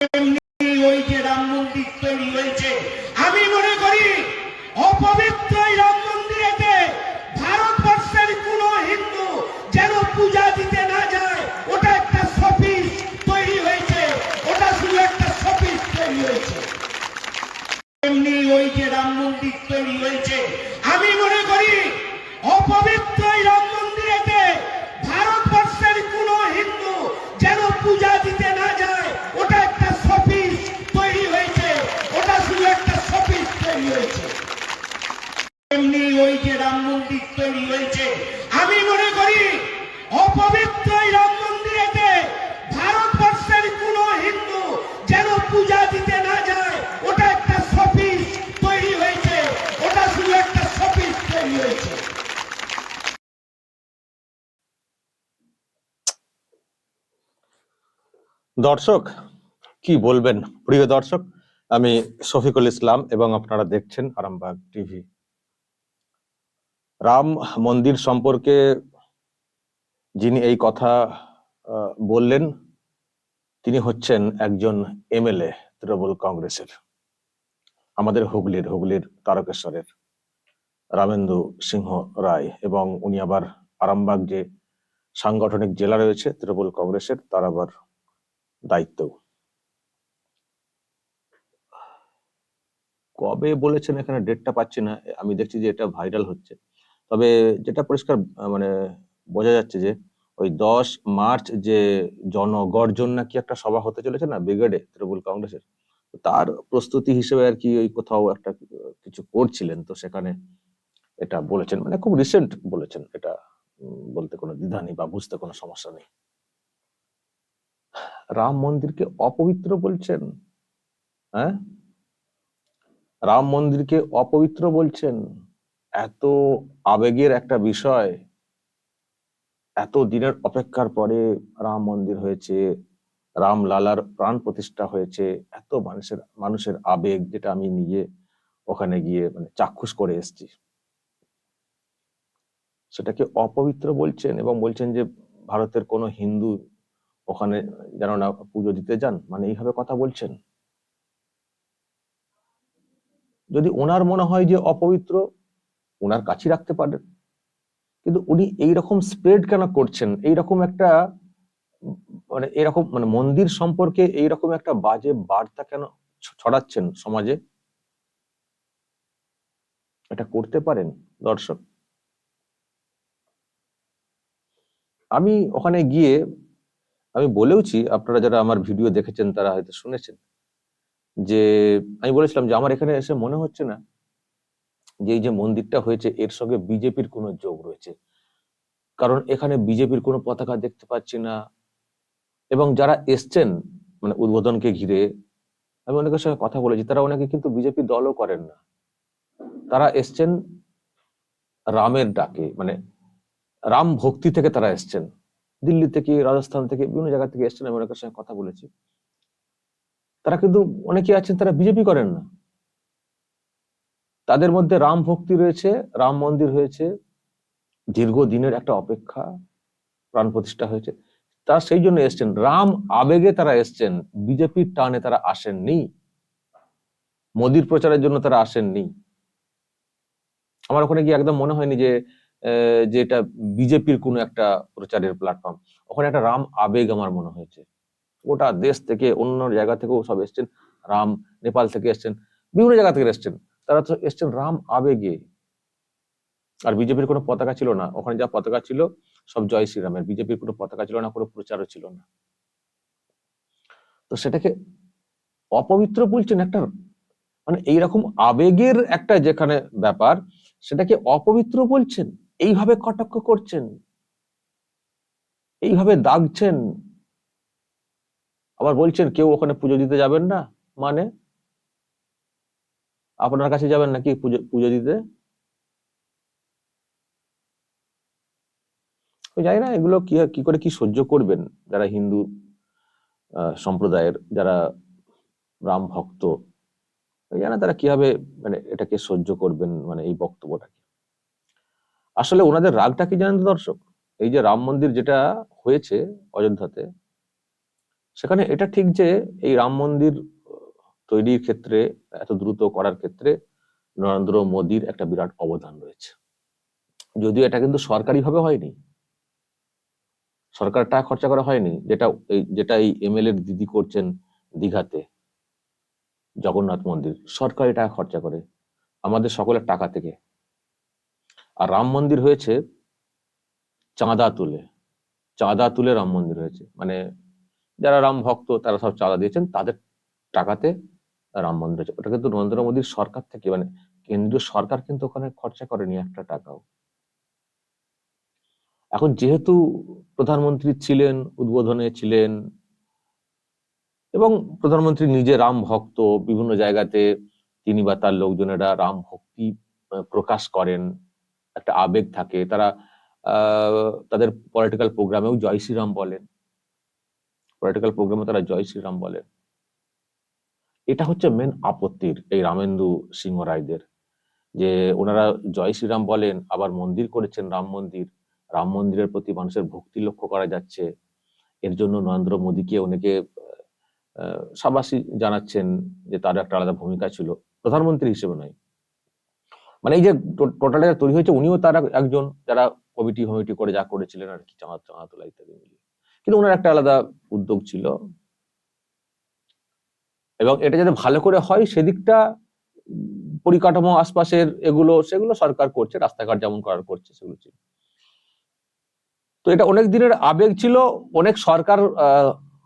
ওই রাম মন্দির তৈরি হয়েছে। আমি মনে করি, অপবিত্র রাম ওটা শুধু একটা শপিস তৈরি হয়েছে। তেমনি ওই যে রাম মন্দির তৈরি হয়েছে। আমি মনে করি, অপবিত্র রাম মন্দিরেতে ভারতবর্ষের কোন হিন্দু যেন পূজা দিতে না যায় ওটা একটা শপিস তৈরি হয়েছে ওটা শুধু একটা শপিস তৈরি হয়েছে তেমনি ওই যে রাম মন্দির তৈরি হয়েছে আমি মনে করি অপবিত্র এই রাম মন্দিরেতে ভারতবর্ষের কোন হিন্দু যেন পূজা দিতে না যায় ওটা একটা শপিস তৈরি হয়েছে ওটা শুধু একটা শপিস তৈরি হয়েছে দর্শক, কি বলবেন? প্রিয় দর্শক, আমি শফিকুল ইসলাম এবং আপনারা দেখছেন আরামবাগ টিভি। রাম মন্দির সম্পর্কে যিনি এই কথা বললেন, তিনি হচ্ছেন একজন এমএলএ তৃণমূল কংগ্রেসের, আমাদের হুগলির হুগলির তারকেশ্বরের রামেন্দু সিংহ রায় এবং উনি আবার আরামবাগ যে সাংগঠনিক জেলা রয়েছে তৃণমূল কংগ্রেসের, তার আবার দায়িত্ব কবে বলেছেন এখানে ডেটটা পাচ্ছি না, আমি দেখছি যে এটা ভাইরাল হচ্ছে। তবে যেটা পরিষ্কার মানে বোঝা যাচ্ছে যে ওই দশ মার্চ যে জনগর্জন নাকি একটা সভা হতে চলেছে না, ব্রিগেডে, তৃণমূল কংগ্রেসের তার প্রস্তুতি হিসেবে আর কি ওই কোথাও একটা কিছু করছিলেন, তো সেখানে এটা বলেছেন। মানে খুব রিসেন্ট বলেছেন, এটা বলতে কোনো দ্বিধা নেই বা বুঝতে কোনো সমস্যা নেই। রাম মন্দিরকে অপবিত্র বলছেন? হ্যাঁ? রাম মন্দিরকে অপবিত্র বলছেন? এত আবেগের একটা বিষয়। এত দিনের অপেক্ষার পরে রাম মন্দির হয়েছে রাম লালার প্রাণ প্রতিষ্ঠা হয়েছে, এত মানুষের মানুষের আবেগ যেটা আমি নিজে ওখানে গিয়ে মানে চাক্ষুষ করে এসেছি। সেটাকে অপবিত্র বলছেন এবং বলছেন যে ভারতের কোনো হিন্দু ওখানে যেন না পুজো দিতে যান মানে এইভাবে কথা বলছেন? যদি ওনার মনে হয় যে অপবিত্র, ওনার কাছে রাখতে পারেন। কিন্তু উনি এইরকম স্প্রেড কেন করছেন? এইরকম একটা মানে এরকম মানে মন্দির সম্পর্কে এইরকম একটা বাজে বার্তা কেন ছড়াচ্ছেন সমাজে? এটা করতে পারেন দর্শক। আমি ওখানে গিয়ে আমি বলেওছি, আপনারা যারা আমার ভিডিও দেখেছেন তারা হয়তো শুনেছেন, যে আমি বলেছিলাম যে আমার এখানে এসে মনে হচ্ছে না যে এই যে মন্দিরটা হয়েছে, এর সঙ্গে বিজেপির কোনো যোগ রয়েছে। কারণ এখানে বিজেপির কোনো পতাকা দেখতে পাচ্ছি না। এবং যারা এসছেন মানে উদ্বোধনকে ঘিরে, আমি অনেকের সঙ্গে কথা বলেছি, তারা অনেকে কিন্তু বিজেপি দলও করেন না। তারা এসছেন রামের ডাকে মানে রাম ভক্তি থেকে তারা এসছেন। দিল্লি থেকে, রাজস্থান থেকে, বিভিন্ন জায়গা থেকে এসছেন আমি অনেকের সঙ্গে কথা বলেছি। তারা কিন্তু অনেকে আছেন, তারা বিজেপি করেন না। তাদের মধ্যে রাম ভক্তি রয়েছে, রাম মন্দির হয়েছে, দীর্ঘদিনের একটা অপেক্ষা, প্রাণ প্রতিষ্ঠা হয়েছে। তারা সেই জন্য এসছেন। রাম আবেগে তারা এসছেন, বিজেপির টানে তারা আসেননি। মোদির প্রচারের জন্য তারা আসেননি। আমার ওখানে গিয়ে একদম মনে হয়নি যে যে এটা বিজেপির কোনো একটা প্রচারের প্ল্যাটফর্ম ওখানে একটা রাম আবেগ আমার মনে হয়েছে। গোটা দেশ থেকে, অন্য জায়গা থেকেও সব এসছেন, রাম নেপাল থেকে এসছেন, বিভিন্ন জায়গা থেকে এসছেন। তারা তো এসছেন রাম আবেগে। আর বিজেপির কোনো পতাকা ছিল না। ওখানে যা পতাকা ছিল, সব জয় শ্রীরামের। বিজেপির কোনো পতাকা ছিল না, কোনো প্রচারও ছিল না। তো সেটাকে অপবিত্র বলছেন একটা মানে এইরকম আবেগের একটা যেখানে ব্যাপার, সেটাকে অপবিত্র বলছেন? এইভাবে কটাক্ষ করছেন? এইভাবে দাগছেন? আবার বলছেন, কেউ ওখানে পুজো দিতে যাবেন না? মানে? আপনার কাছে যাবেন নাকি পুজো পুজো দিতে? জানি না, এগুলো কি কি করে কি সহ্য করবেন যারা হিন্দু সম্প্রদায়ের, যারা রাম ভক্ত? জানি তারা কীভাবে মানে এটাকে সহ্য করবেন মানে এই বক্তব্যটাকে। আসলে ওনাদের রাগটা কি জানেন দর্শক? এই যে রাম মন্দির যেটা হয়েছে অযোধ্যাতে, সেখানে এটা ঠিক যে এই রাম মন্দির তৈরির ক্ষেত্রে, এত দ্রুত করার ক্ষেত্রে নরেন্দ্র মোদীর একটা বিরাট অবদান রয়েছে। যদিও এটা কিন্তু সরকারিভাবে হয়নি সরকার টাকা খরচা করা হয়নি, যেটা এই যেটা এই এমএলএ দিদি করছেন দীঘাতে, জগন্নাথ মন্দির, সরকারি টাকা খরচা করে, আমাদের সকলের টাকা থেকে। আর রাম মন্দির হয়েছে চাঁদা তুলে। চাঁদা তুলে রাম মন্দির হয়েছে। মানে যারা রাম ভক্ত, তারা সব চাঁদা দিয়েছেন, তাদের টাকাতে রাম মন্দির হয়েছে। ওটা কিন্তু নরেন্দ্র মোদীর সরকার থেকে মানে কেন্দ্রীয় সরকার কিন্তু ওখানে খরচা করেনি একটা টাকাও। এখন যেহেতু প্রধানমন্ত্রী ছিলেন, উদ্বোধনে ছিলেন, এবং প্রধানমন্ত্রী নিজে রাম ভক্ত, বিভিন্ন জায়গাতে তিনি বা তার লোকজনেরা রাম ভক্তি প্রকাশ করেন একটা আবেগ থাকে। তারা তাদের পলিটিক্যাল প্রোগ্রামেও জয় শ্রীরাম বলেন। পলিটিক্যাল প্রোগ্রামে তারা জয় শ্রীরাম বলেন। এটা হচ্ছে মেন আপত্তির এই রামেন্দু সিংহ রায়দের। যে ওনারা জয় শ্রীরাম বলেন, আবার মন্দির করেছেন রাম মন্দির। রাম মন্দিরের প্রতি মানুষের ভক্তি লক্ষ্য করা যাচ্ছে। এর জন্য নরেন্দ্র মোদীকে অনেকে সাবাসী জানাচ্ছেন যে তার একটা আলাদা ভূমিকা ছিল। প্রধানমন্ত্রী হিসেবে নয় মানে এই যে টোটাল তৈরি হয়েছে, উনিও তারা একজন যারা কমিটি কমিটি করে যা করেছিলেন আর কি, চাঁদা চাঁদা তোলা ইত্যাদি মিলিয়ে। কিন্তু ওনার একটা আলাদা উদ্যোগ ছিল। এবং এটা যাতে ভালো করে হয়, সেদিকটা পরিকাঠামো আশপাশের এগুলো, সেগুলো সরকার করছে, রাস্তাঘাট যেমন করার করছে, সেগুলো ছিল। তো এটা অনেক দিনের আবেগ ছিল, অনেক সরকার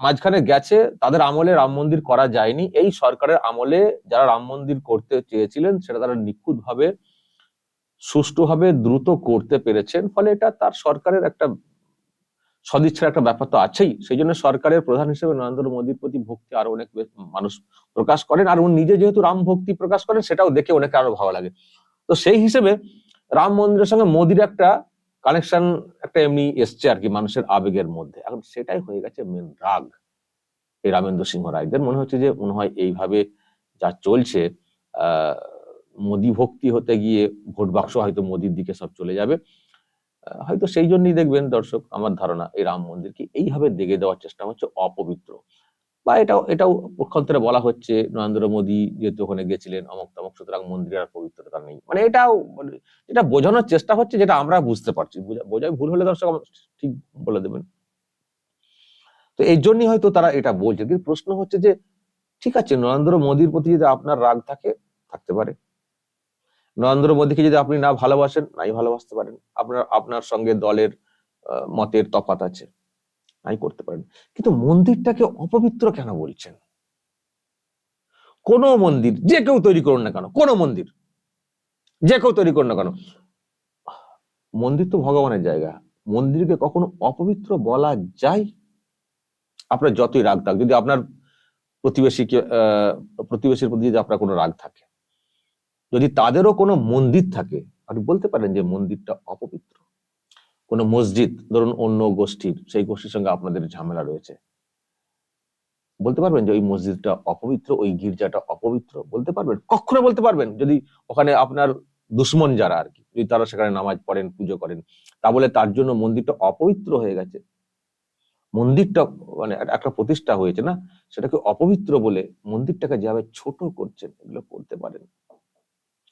মাঝখানে গেছে, তাদের আমলে রাম মন্দির করা যায়নি। এই সরকারের আমলে যারা রাম মন্দির করতে চেয়েছিলেন, সেটা তারা নিখুঁত ভাবে সুষ্ঠুভাবে, দ্রুত করতে পেরেছেন। ফলে এটা তার সরকারের একটা সদিচ্ছার একটা ব্যাপার তো আছেই। সেই জন্য সরকারের প্রধান হিসেবে নরেন্দ্র মোদীর প্রতি ভক্তি আরও অনেক মানুষ প্রকাশ করেন। আর উনি নিজে যেহেতু রাম ভক্তি প্রকাশ করেন, সেটাও দেখে অনেকে আরও ভালো লাগে। তো সেই হিসেবে রাম মন্দিরের সঙ্গে মোদির একটা কানেকশন একটা এমনি এসছে আর কি মানুষের আবেগের মধ্যে। এখন সেটাই হয়ে গেছে মেন রাগ। এই রামেন্দ্র সিংহ রায়দের। মনে হচ্ছে যে মনে হয় এইভাবে যা চলছে মোদি ভক্তি হতে গিয়ে ভোট বাক্স হয়তো মোদির দিকে সব চলে যাবে। হয়তো সেই জন্যই দেখবেন দর্শক, আমার ধারণা, এই রাম মন্দিরকে এইভাবে দেখে দেওয়ার চেষ্টা হচ্ছে অপবিত্র। বা এটাও এটাও পক্ষান্তরে বলা হচ্ছে, নরেন্দ্র মোদী যেহেতু ওখানে গেছিলেন, অমক তমক, সুতরাং মন্দিরের আর পবিত্রতা নেই। মানে এটাও মানে এটা বোঝানোর চেষ্টা হচ্ছে, যেটা আমরা বুঝতে পারছি। বোঝা- বোঝায় ভুল হলে দর্শক ঠিক বলে দেবেন। তো এই জন্যই হয়তো তারা এটা বলছে কিন্তু প্রশ্ন হচ্ছে যে, ঠিক আছে, নরেন্দ্র মোদীর প্রতি যদি আপনার রাগ থাকে, থাকতে পারে। নরেন্দ্র মোদীকে যদি আপনি না ভালোবাসেন, নাই ভালোবাসতে পারেন। আপনার আপনার সঙ্গে দলের মতের তফাত আছে। নাই করতে পারেন। কিন্তু মন্দিরটাকে অপবিত্র কেন বলছেন? কোন মন্দির, যে কেউ তৈরি করুন না কেন, কোন মন্দির, যে কেউ তৈরি করুন না কেন। মন্দির তো ভগবানের জায়গা। মন্দিরকে কখনো অপবিত্র বলা যায়? আপনার যতই রাগ থাক, যদি আপনার প্রতিবেশীকে আহ, প্রতিবেশীর প্রতি যদি আপনার কোনো রাগ থাকে, যদি তাদেরও কোনো মন্দির থাকে, আপনি বলতে পারেন যে মন্দিরটা অপবিত্র। কোনো মসজিদ, ধরুন অন্য গোষ্ঠীর, সেই গোষ্ঠীর সঙ্গে আপনাদের ঝামেলা রয়েছে। বলতে পারবেন যে ওই মসজিদটা অপবিত্র, ওই গির্জাটা অপবিত্র? বলতে পারবেন? কখনো বলতে পারবেন? যদি ওখানে আপনার দুশ্মন যারা আর কি, যদি তারা সেখানে নামাজ পড়েন, পুজো করেন, তা বলে তার জন্য মন্দিরটা অপবিত্র হয়ে গেছে। মন্দিরটা মানে একটা- প্রতিষ্ঠা হয়েছে না? সেটাকে অপবিত্র বলে মন্দিরটাকে যেভাবে ছোট করছেন, এগুলো করতে পারেন।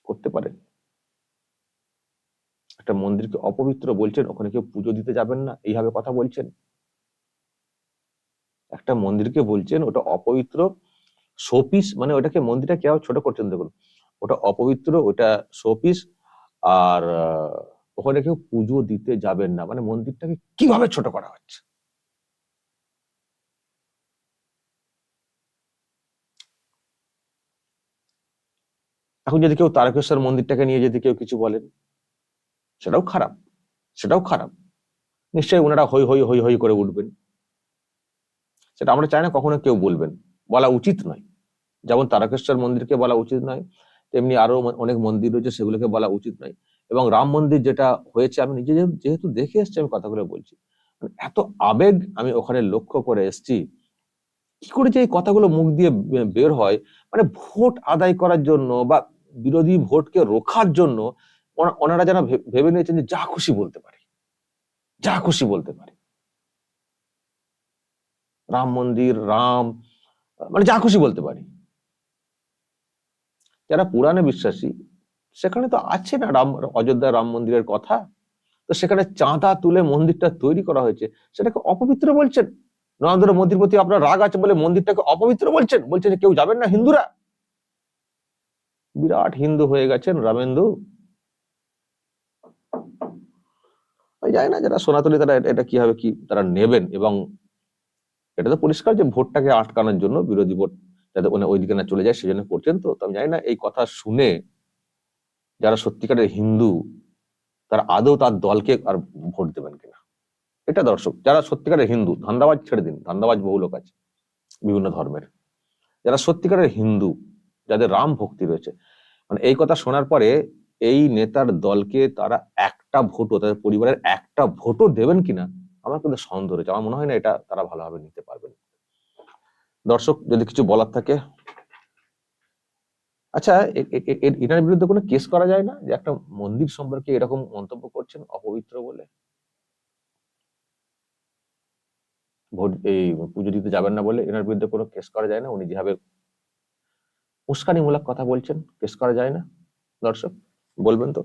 করতে পারেন। একটা মন্দিরকে অপবিত্র বলছেন, ওখানে কেউ পুজো দিতে যাবেন না, এইভাবে কথা বলছেন। একটা মন্দিরকে বলছেন, ওটা অপবিত্র, শোপিস মানে ওটাকে মন্দিরটা কেউ ছোট করছেন দেখুন, ওটা অপবিত্র, ওটা শোপিস, আর ওখানে কেউ পুজো দিতে যাবেন না মানে মন্দিরটাকে কীভাবে ছোট করা হচ্ছে? এখন যদি কেউ তারকেশ্বর মন্দিরটাকে নিয়ে যদি কেউ কিছু বলেন। সেটাও খারাপ সেটাও খারাপ। নিশ্চয়ই ওনারা হই হই হই হই করে উঠবেন। সেটা আমরা চাই না কখনো কেউ বলবেন। বলা উচিত নয়। যেমন তারকেশ্বর মন্দিরকে বলা উচিত নয়, তেমনি আরও অনেক মন্দির রয়েছে সেগুলোকে বলা উচিত নয়। এবং রাম মন্দির যেটা হয়েছে, আমি নিজে যেহেতু- দেখে এসেছি, আমি কথাগুলো বলছি। মানে এত আবেগ আমি ওখানে লক্ষ্য করে এসেছি। কি করে যে এই কথাগুলো মুখ দিয়ে বের হয়? মানে ভোট আদায় করার জন্য বা বিরোধী ভোটকে রোখার জন্য ওনারা যেন ভেবে নিয়েছেন যে যা খুশি বলতে পারে। যা খুশি বলতে পারে। রাম মন্দির, রাম মানে যা খুশি বলতে পারি। যারা পুরাণে বিশ্বাসী, সেখানে তো আছে না রাম অযোধ্যা রাম মন্দিরের কথা। তো সেখানে চাঁদা তুলে মন্দিরটা তৈরি করা হয়েছে, সেটাকে অপবিত্র বলছেন। নরেন্দ্র মোদীর প্রতি আপনার রাগ আছে বলে মন্দিরটাকে অপবিত্র বলছেন। বলছেন কেউ যাবেন না হিন্দুরা। বিরাট হিন্দু হয়ে গেছেন রামেন্দু। আমি জানি না যারা সনাতনী তারা এটা- কীভাবে কি তারা নেবেন এবং এটা তো পরিষ্কার যে ভোটটাকে আটকানোর জন্য বিরোধী ভোট যাতে ওনে- ওইদিকে না চলে যায় সেজন্য করছেন তো আমি জানি না এই কথা শুনে যারা সত্যিকারের হিন্দু তারা আদৌ তার দলকে আর ভোট দেবেন কিনা। এটা দর্শক, যারা সত্যিকারের হিন্দু, ধান্দাবাজ ছেড়ে দিন, ধান্দাবাজ বহু লোক আছে বিভিন্ন ধর্মের। যারা সত্যিকারের হিন্দু, যাদের রাম ভক্তি রয়েছে মানে এই কথা শোনার পরে এই নেতার দলকে তারা একটা ভোটও, তাদের পরিবারের একটা ভোটও দেবেন কিনা, আমার কিন্তু সন্দেহ রয়েছে। আমার মনে হয় না এটা তারা ভালোভাবে নিতে পারবেন। দর্শক, যদি কিছু বলার থাকে। আচ্ছা এ- এ- এ- এ- এনার বিরুদ্ধে কোনো কেস করা যায় না? যে একটা মন্দির সম্পর্কে এরকম মন্তব্য করছেন অপবিত্র বলে? ভোট, এই পুজো দিতে যাবেন না বলে এনার বিরুদ্ধে কোনো কেস করা যায় না? উনি যেভাবে উস্কানিমূলক কথা বলছেন, কেস করা যায় না? দর্শক, বলবেন তো।